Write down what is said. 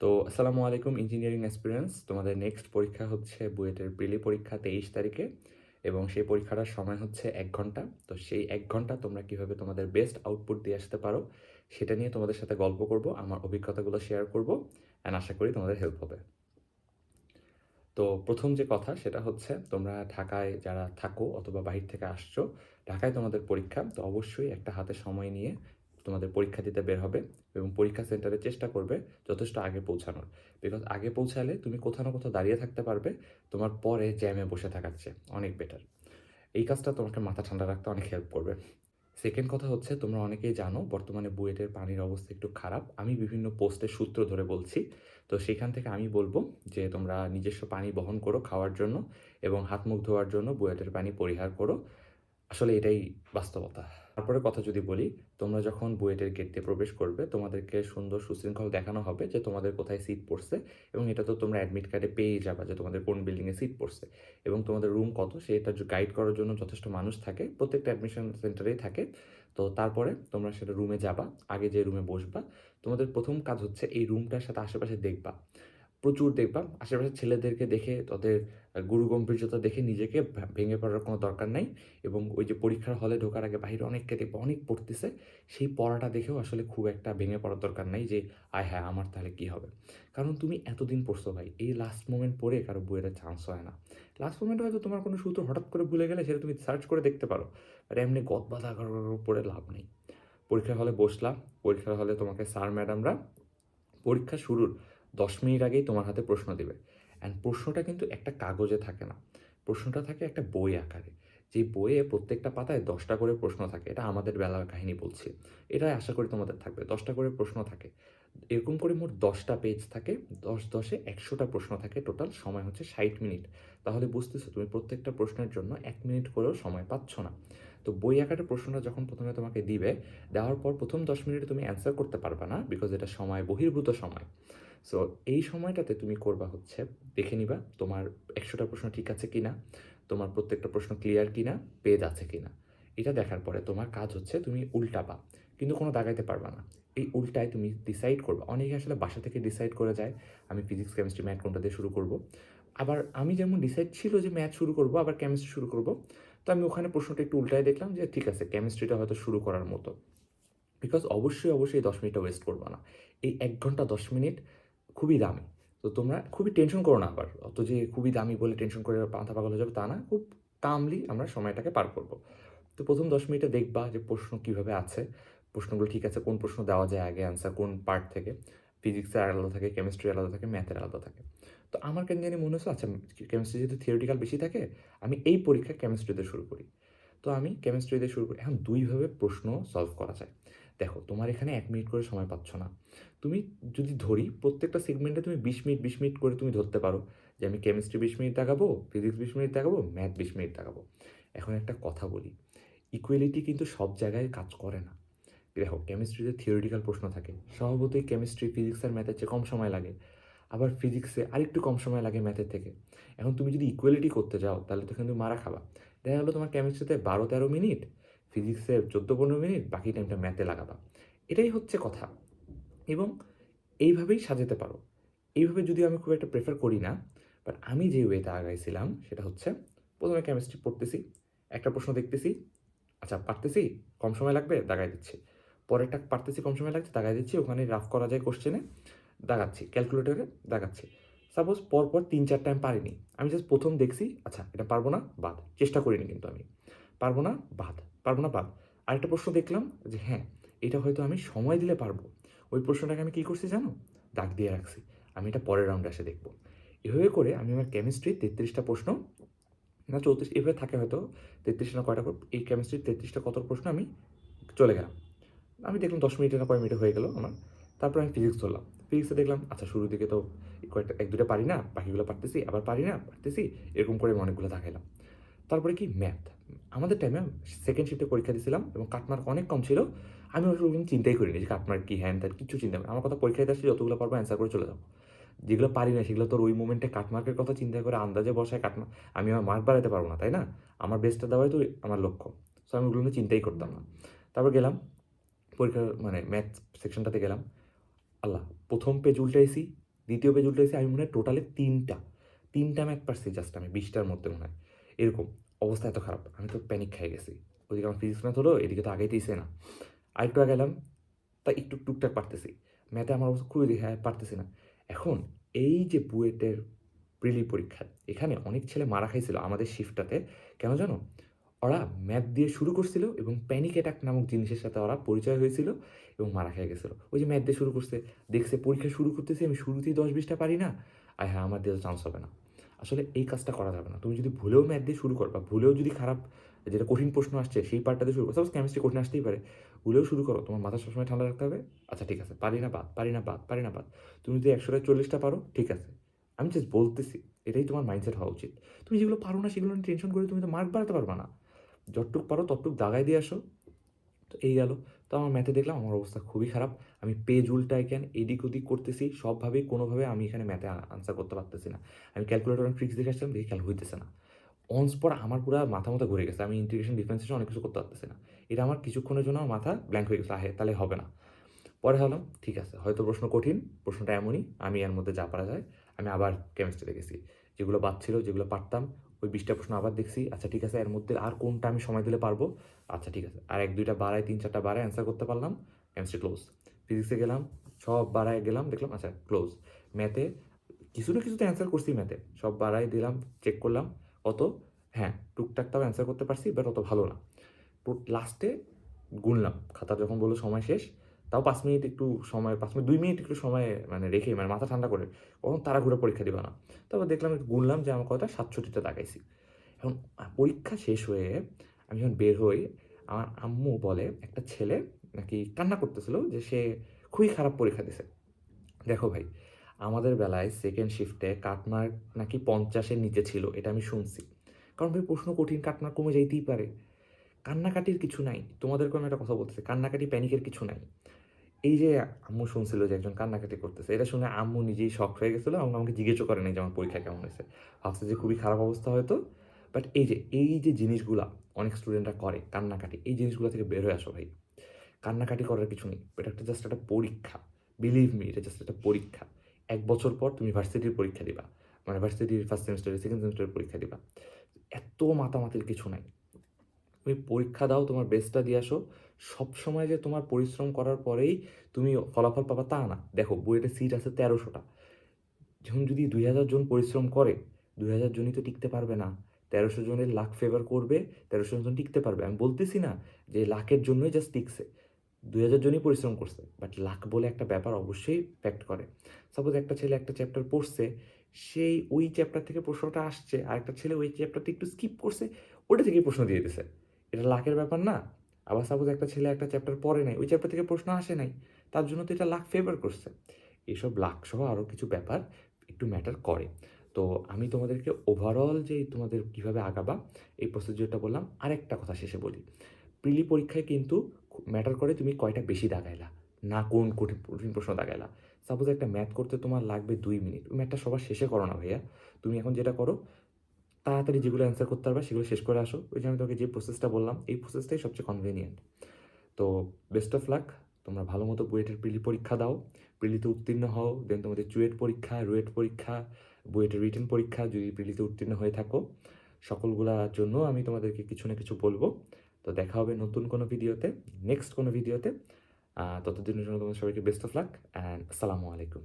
তো আসসালামু আলাইকুম ইঞ্জিনিয়ারিং এক্সপিরিয়েন্স তোমাদের নেক্সট পরীক্ষা হচ্ছে বুয়েটের প্রিলি পরীক্ষা তেইশ তারিখে এবং সেই পরীক্ষাটার সময় হচ্ছে এক ঘণ্টা। তো সেই এক ঘণ্টা তোমরা কীভাবে তোমাদের বেস্ট আউটপুট দিয়ে আসতে পারো সেটা নিয়ে তোমাদের সাথে গল্প করব, আমার অভিজ্ঞতাগুলো শেয়ার করব অ্যান্ড আশা করি তোমাদের হেল্প হবে। তো প্রথম যে কথা সেটা হচ্ছে তোমরা ঢাকায় যারা থাকো অথবা বাহির থেকে আসছো, ঢাকায় তোমাদের পরীক্ষা। তো অবশ্যই একটা হাতে সময় নিয়ে তোমাদের পরীক্ষা দিতে বের হবে এবং পরীক্ষা সেন্টারে চেষ্টা করবে যথেষ্ট আগে পৌঁছানোর। বিকজ আগে পৌঁছালে তুমি কোথাও না কোথাও দাঁড়িয়ে থাকতে পারবে, তোমার পরে জ্যামে বসে থাকার চেয়ে অনেক বেটার এই কাজটা তোমাকে মাথা ঠান্ডা রাখতে অনেক হেল্প করবে। সেকেন্ড কথা হচ্ছে, তোমরা অনেকেই জানো, বর্তমানে বুয়েটের পানির অবস্থা একটু খারাপ। আমি বিভিন্ন পোস্টের সূত্র ধরে বলছি। তো সেখান থেকে আমি বলব যে, তোমরা নিজস্ব পানি বহন করো খাওয়ার জন্য এবং হাত মুখ ধোয়ার জন্য বুয়েটের পানি পরিহার করো। আসলে এটাই বাস্তবতা। তারপরে কথা যদি বলি, তোমরা যখন বুয়েটের গেট দিয়ে প্রবেশ করবে, তোমাদেরকে সুন্দর সুশৃঙ্খল দেখানো হবে যে তোমাদের কোথায় সিট পড়ছে এবং এটা তো তোমরা অ্যাডমিট কার্ডে পেয়ে যাবে যে তোমাদের কোন বিল্ডিংয়ে সিট পড়ছে এবং তোমাদের রুম কত সেটা গাইড করার জন্য যথেষ্ট মানুষ থাকে, প্রত্যেকটা অ্যাডমিশন সেন্টারেই থাকে। তো তারপরে তোমরা সেটা রুমে যাবা, আগে যে রুমে বসবা, তোমাদের প্রথম কাজ হচ্ছে এই রুমটার সাথে আশেপাশে দেখবা। প্রচুর দেখবা আশেপাশের ছেলেদেরকে দেখে, তাদের গুরু গম্ভীর্যতা দেখে নিজেকে ভেঙে পড়ার কোনো দরকার নাই এবং ওই যে পরীক্ষার হলে ঢোকার আগে বাইরে অনেককে দেখব, অনেক পড়তেছে। সেই পড়াটা দেখেও আসলে খুব একটা ভেঙে পড়ার দরকার নাই যে, আয় হ্যাঁ আমার তাহলে কি হবে? কারণ তুমি এতদিন পড়ছো ভাই, এই লাস্ট মোমেন্ট পড়ে কারও বইয়ের চান্স হয় না। লাস্ট মোমেন্ট হয়তো তোমার কোনো সূত্র হঠাৎ করে ভুলে গেলে সেটা তুমি সার্চ করে দেখতে পারো আর এমনি গদ বাধা পড়ে লাভ নেই। পরীক্ষার হলে বসলাম, পরীক্ষার হলে তোমাকে স্যার ম্যাডামরা পরীক্ষা শুরুর দশ মিনিট আগেই তোমার হাতে প্রশ্ন দেবে। অ্যান্ড প্রশ্নটা কিন্তু একটা কাগজে থাকে না। প্রশ্নটা থাকে একটা বই আকারে। যে বইয়ে প্রত্যেকটা পাতায় দশটা করে প্রশ্ন থাকে, এটা আমাদের বেলার কাহিনী বলছি। এটাই আশা করি তোমাদের থাকবে, দশটা করে প্রশ্ন থাকে। এরকম করে মোট দশটা পেজ থাকে, দশ দশে একশোটা প্রশ্ন থাকে টোটাল সময় হচ্ছে ষাট মিনিট। তাহলে বুঝতেছো, তুমি প্রত্যেকটা প্রশ্নের জন্য এক মিনিট করেও সময় পাচ্ছ না। তো বই আকারে প্রশ্নটা যখন প্রথমে তোমাকে দিবে, দেওয়ার পর প্রথম দশ মিনিটে তুমি অ্যান্সার করতে পারবে না বিকজ এটা সময়, বহির্ভূত সময়। সো এই সময়টাতে তুমি করবা হচ্ছে, দেখে নিবা তোমার একশোটা প্রশ্ন ঠিক আছে কি না তোমার প্রত্যেকটা প্রশ্ন ক্লিয়ার কি না পেজ আছে কি না এটা দেখার পরে তোমার কাজ হচ্ছে তুমি উল্টাবা, কিন্তু কোনো দাগাইতে পারবা না। এই উল্টায় তুমি ডিসাইড করবে। অনেকে আসলে বাসা থেকে ডিসাইড করে যায়, আমি ফিজিক্স কেমিস্ট্রি ম্যাথ কোনটা দিয়ে শুরু করব। আবার আমি যেমন ডিসাইড ছিল যে ম্যাথ শুরু করব, আবার কেমিস্ট্রি শুরু করব, তো আমি ওখানে প্রশ্নটা একটু উল্টায় দেখলাম যে ঠিক আছে কেমিস্ট্রিটা হয়তো শুরু করার মতো। বিকজ অবশ্যই অবশ্যই দশ মিনিটটা ওয়েস্ট করবা না। এই এক ঘণ্টা দশ মিনিট খুবই দামি। তো তোমরা খুবই টেনশন করো না আবার। অত যে খুবই দামি বলে টেনশন করে মাথা পাগল হয়ে যাবে তা না, খুব কামলি আমরা সময়টাকে পার করব। তো প্রথম দশ মিনিটে দেখবা যে প্রশ্ন কীভাবে আছে, প্রশ্নগুলো ঠিক আছে, কোন প্রশ্ন দেওয়া যায় আগে অ্যান্সার কোন পার্ট থেকে। ফিজিক্সের আলাদা থাকে কেমিস্ট্রি আলাদা থাকে ম্যাথের আলাদা থাকে। তো আমার কেন জানি মনে হচ্ছে আচ্ছা কেমিস্ট্রি যেহেতু থিওরিটিক্যাল বেশি থাকে, আমি এই পরীক্ষা কেমিস্ট্রিতে শুরু করি। তো আমি কেমিস্ট্রিতে শুরু করি। এখন দুইভাবে প্রশ্ন সলভ করা যায়। দেখো, তোমার এখানে এক মিনিট করে সময় পাচ্ছ না। তুমি যদি ধরি, প্রত্যেকটা সেগমেন্টে তুমি বিশ মিনিট বিশ মিনিট করে তুমি ধরতে পারো যে আমি কেমিস্ট্রি বিশ মিনিট দেখাবো ফিজিক্স বিশ মিনিট দেখাবো ম্যাথ বিশ মিনিট দেখাবো। এখন একটা কথা বলি ইকুয়ালিটি কিন্তু সব জায়গায় কাজ করে না। দেখো কেমিস্ট্রিতে থিওরিটিক্যাল প্রশ্ন থাকে, স্বভাবতই কেমিস্ট্রি ফিজিক্স আর ম্যাথের চেয়ে কম সময় লাগে। আবার ফিজিক্সে আরেকটু কম সময় লাগে ম্যাথের থেকে। এখন তুমি যদি ইকুয়ালিটি করতে যাও, তাহলে তো কিন্তু মারা খাবা। দেখা গেলো তোমার কেমিস্ট্রিতে বারো তেরো মিনিট ফিজিক্সে চোদ্দ পনেরো মিনিট, বাকি টাইমটা ম্যাথে লাগাবা। এটাই হচ্ছে কথা। এবং এইভাবেই সাজাতে পারো। এইভাবে যদি আমি খুব একটা প্রেফার করি না বাট আমি যে ওয়েতে আগাইছিলাম, সেটা হচ্ছে প্রথমে কেমিস্ট্রি পড়তেছি, একটা প্রশ্ন দেখতেছি আচ্ছা পারতেছি? কম সময় লাগবে? দাগাই দিচ্ছি। পরেরটা পারতেছি, কম সময় লাগছে? দাগাই দিচ্ছি, ওখানে রাফ করা যায় কোশ্চেনে দাগাচ্ছি। ক্যালকুলেটরে দাগাচ্ছি। সাপোজ পরপর তিন, চার টাইম পারিনি। আমি জাস্ট প্রথম দেখছি আচ্ছা এটা পারব না? বাদ। চেষ্টা করিনি কিন্তু আমি। পারব না? বাদ। পারব না, বাদ। আরেকটা প্রশ্ন দেখলাম যে হ্যাঁ এটা হয়তো আমি সময় দিলে পারব। ওই প্রশ্নটাকে আমি কী করছি জানো? দাগ দিয়ে রাখছি। আমি এটা পরের রাউন্ডে এসে দেখব। এভাবে করে আমি আমার কেমিস্ট্রি তেত্রিশটা প্রশ্ন, না চৌত্রিশ, এভাবে থাকে হয়তো তেত্রিশটা না কয়টা এই কেমিস্ট্রির তেত্রিশটা কত প্রশ্ন আমি চলে গেলাম। আমি দেখলাম দশ মিনিটে না কয় মিনিটে হয়ে গেল আমার। তারপর আমি ফিজিক্স ধরলাম। ফিজিক্সে দেখলাম আচ্ছা শুরুর দিকে তো কয়েকটা, এক দুটো পারি না, বাকিগুলো পারতেছি, আবার পারি না, পারতেছি, এরকম করে আমি অনেকগুলো দেখাইলাম তারপরে কি? ম্যাথ আমাদের টাইমে সেকেন্ড শিফটে পরীক্ষা দিয়েছিলাম এবং কাটমার্ক অনেক কম ছিল। আমি ওগুলো চিন্তাই করিনি যে কাটমার্ক কি হ্যান তার কিছু চিন্তা। আমার কথা পরীক্ষা দিতে আসছি যতগুলো পারব অ্যান্সার করে চলে যাব। যেগুলো পারি না, সেগুলো তোর ওই মোমেন্টে কাটমার্কের কথা চিন্তা করে আন্দাজে বসায় কাটমার্ক আমি আমার মার্ক বাড়াতে পারব না, তাই না? আমার বেস্টটা দেওয়াই তো আমার লক্ষ্য। সো আমি ওগুলো চিন্তাই করতাম না। তারপর গেলাম, পরীক্ষার মানে ম্যাথ সেকশনটাতে গেলাম। আল্লাহ, প্রথম পেজ উল্টাইছি, দ্বিতীয় পেজ উল্টেছি আমি মনে হয় টোটালে তিনটা। তিনটা ম্যাথ পারছি জাস্ট আমি, বিশটার মধ্যে মনে হয়। এরকম, অবস্থা এত খারাপ। আমি তো প্যানিক খেয়ে গেছি। ওইদিকে আমার ফিজিক্স ম্যাথ হলো, এদিকে তো আগেই দিয়েছে না। আরেকটু আগে গেলাম তা একটু টুকটাক পারতেছি। ম্যাথে আমার অবস্থা খুবই দেখে পারতেছি না। এখন এই যে বুয়েটের প্রিলি পরীক্ষা, এখানে অনেক ছেলে মারা খাইছিল আমাদের শিফটটাতে কেন জানো? ওরা ম্যাথ দিয়ে শুরু করছিল এবং প্যানিক অ্যাটাক নামক জিনিসের সাথে ওরা পরিচয় হয়েছিল এবং মারা খেয়ে গেছিল। ওই যে ম্যাথ দিয়ে শুরু করছে, দেখছে পরীক্ষা শুরু করতেছি, আমি শুরুতেই দশ বিশটা পারি না। আর হ্যাঁ আমার দিয়ে চান্স হবে না। আসলে এই কাজটা করা যাবে না। তুমি যদি ভুলেও ম্যাথ দিয়ে শুরু করো বা ভুলেও যদি খারাপ যেটা কঠিন প্রশ্ন আসছে সেই পার্টটা দিয়ে শুরু করো সাপোজ কেমিস্ট্রি কঠিন আসতেই পারে। ভুলেও শুরু করো। তোমার মাথা সবসময় ঠান্ডা রাখতে হবে। আচ্ছা ঠিক আছে। পারি না বাদ, পারি না বাদ, পারি না বাদ। তুমি যদি একশোটা চল্লিশটা পারো, ঠিক আছে। আমি জাস্ট বলতেছি, এটাই তোমার মাইন্ডসেট হওয়া উচিত। তুমি যেগুলো পারো না সেগুলো টেনশন করে তুমি তো মার্ক বাড়াতে পারবে না। যতটুক পারো ততটুক দাগায় দিয়ে আসো। তো এই গেল। তো আমার ম্যাথে দেখলাম আমার অবস্থা খুবই খারাপ। আমি পেজ উল্টাই কেন এদিক ওদিক করতেছি সবভাবেই কোনোভাবে আমি এখানে ম্যাথে আনসার করতে পারতেছি না। আমি ক্যালকুলেটর ট্রিক্স দেখে আসলাম দেখি খেয়াল হইতেছে না। অন স্পট আমার পুরো মাথা মাথা ঘুরে গেছে, আমি ইন্টিগ্রেশন ডিফারেন্সিয়েশন অনেক কিছু করতে পারতেছি না। এটা আমার কিছুক্ষণের জন্য আমার মাথা ব্ল্যাঙ্ক হয়ে গেছে, আহে, তাহলে হবে না। পরে হলাম ঠিক আছে, হয়তো প্রশ্ন কঠিন, প্রশ্নটা এমনই, আমি এর মধ্যে যা পারা যায়, আমি আবার কেমিস্ট্রি দেখেছি যেগুলো বাদ ছিল, যেগুলো পারতাম ওই বিশটা প্রশ্ন আবার দেখছি। আচ্ছা ঠিক আছে, এর মধ্যে আর কোনটা আমি সময় দিলে পারব? আচ্ছা ঠিক আছে, আর এক, দুইটা বাড়ায়, তিন, চারটা বাড়ায় অ্যান্সার করতে পারলাম। কেমিস্ট্রি ক্লোজ ফিজিক্সে গেলাম, সব বাড়ায় গেলাম, দেখলাম আচ্ছা ক্লোজ ম্যাথে কিছু না কিছুতে অ্যান্সার করছি ম্যাথে সব বাড়ায় দিলাম চেক করলাম, অত হ্যাঁ টুকটাক তাও অ্যান্সার করতে পারছি বাট অত ভালো না। লাস্টে গুনলাম, খাতা যখন বলল সময় শেষ তাও পাঁচ মিনিট একটু সময়, পাঁচ মিনিট, দুই মিনিট একটু সময় মানে রেখে মানে মাথা ঠান্ডা করে কখন তারা ঘুরে পরীক্ষা দিবা না। তারপর দেখলাম একটু গুনলাম যে আমার কথা সাতষট্টিটা তাকাইছি। এখন পরীক্ষা শেষ হয়ে আমি যখন বের হই, আমার আম্মু বলে একটা ছেলে নাকি কান্না করতেছিল যে সে খুবই খারাপ পরীক্ষা দিছে। দেখো ভাই, আমাদের বেলায় সেকেন্ড শিফটে কাটমার্ক নাকি পঞ্চাশের নিচে ছিল, এটা আমি শুনছি। কারণ ভাই, প্রশ্ন কঠিন, কাটমার্ক কমে যাইতেই পারে। কান্নাকাটির কিছু নাই। তোমাদেরকে আমি একটা কথা বলতেছি, কান্নাকাটি প্যানিকের কিছু নাই। এই যে আম্মু শুনছিল যে একজন কান্নাকাটি করতেছে, এটা শুনে আম্মু নিজেই শখ হয়ে গেছিল এবং আমাকে জিজ্ঞেসও করে নাই যে আমার পরীক্ষা কেমন হয়েছে। ভাবছে যে খুবই খারাপ অবস্থা হয়তো বাট এই যে এই যে জিনিসগুলা অনেক স্টুডেন্টরা করে কান্নাকাটি, এই জিনিসগুলো থেকে বের হয়ে আসো ভাই। কান্নাকাটি করার কিছু নেই, এটা একটা জাস্ট একটা পরীক্ষা। বিলিভ মি এটা জাস্ট একটা পরীক্ষা। এক বছর পর তুমি ভার্সিটির পরীক্ষা দিবা মানে ভার্সিটির ফার্স্ট সেমিস্টারের সেকেন্ড সেমিস্টারের পরীক্ষা দিবা। এত মাতামাতির কিছু নাই। তুমি পরীক্ষা দাও, তোমার বেস্টটা দিয়ে আসো। সব সময় যে তোমার পরিশ্রম করার পরেই তুমি ফলাফল পাবা তা না। দেখো বইয়েতে সিট আছে তেরোশোটা যখন যদি দুই হাজার জন পরিশ্রম করে, দুই হাজার জনই তো টিকতে পারবে না। তেরোশো জনের লাখ ফেভার করবে, তেরোশো জন টিকতে পারবে। আমি বলতেছি না যে লাখের জন্যই জাস্ট টিকছে। দুই হাজার জনই পরিশ্রম করছে। বাট লাখ বলে একটা ব্যাপার অবশ্যই ফ্যাক্ট করে। সাপোজ একটা ছেলে একটা চ্যাপ্টার পড়ছে, সেই ওই চ্যাপ্টার থেকে প্রশ্নটা আসছে আর একটা ছেলে ওই চ্যাপ্টারটা একটু স্কিপ করছে, ওটা থেকেই প্রশ্ন দিয়ে দিছে। এটা লাখের ব্যাপার না। আবার সাপোজ একটা ছেলে একটা চ্যাপ্টার পড়ে নাই, ওই চ্যাপ্টার থেকে প্রশ্ন আসে নাই, তার জন্য তো এটা লাখ ফেভার করছে। এইসব লাখ সহ আরও কিছু ব্যাপার একটু ম্যাটার করে। তো আমি তোমাদেরকে ওভারঅল যে তোমাদের কীভাবে আগাবা, এই প্রসিডিওরটা বললাম, আরেকটা কথা শেষে বলি। প্রিলি পরীক্ষায় কিন্তু ম্যাটার করে তুমি কয়টা বেশি দাগাইলা, না কোন কঠিন কঠিন প্রশ্ন দাগাইলা। সাপোজ একটা ম্যাথ করতে তোমার লাগবে দুই মিনিট ম্যাথটা সবার শেষে করো না ভাইয়া। তুমি এখন যেটা করো তাড়াতাড়ি যেগুলো অ্যান্সার করতে পারবে সেগুলো শেষ করে আসো। ওই যে আমি তোমাকে যে প্রসেসটা বললাম, এই প্রসেসটাই সবচেয়ে কনভেনিয়েন্ট তো বেস্ট অফ লাক তোমরা ভালো মতো বুয়েটের প্রিলি পরীক্ষা দাও। প্রিলিতে উত্তীর্ণ হও দেন তোমাদের চুয়েট পরীক্ষা, রুয়েট পরীক্ষা, বুয়েটের রিটেন পরীক্ষা যদি প্রিলিতে উত্তীর্ণ হয়ে থাকো। সকলগুলোর জন্য আমি তোমাদেরকে কিছু না কিছু বলব। তো দেখা হবে নতুন কোনো ভিডিওতে নেক্সট কোনো ভিডিওতে। ততদিনের জন্য তোমাদের সবাইকে বেস্ট অফ লাক অ্যান্ড আসসালামু আলাইকুম।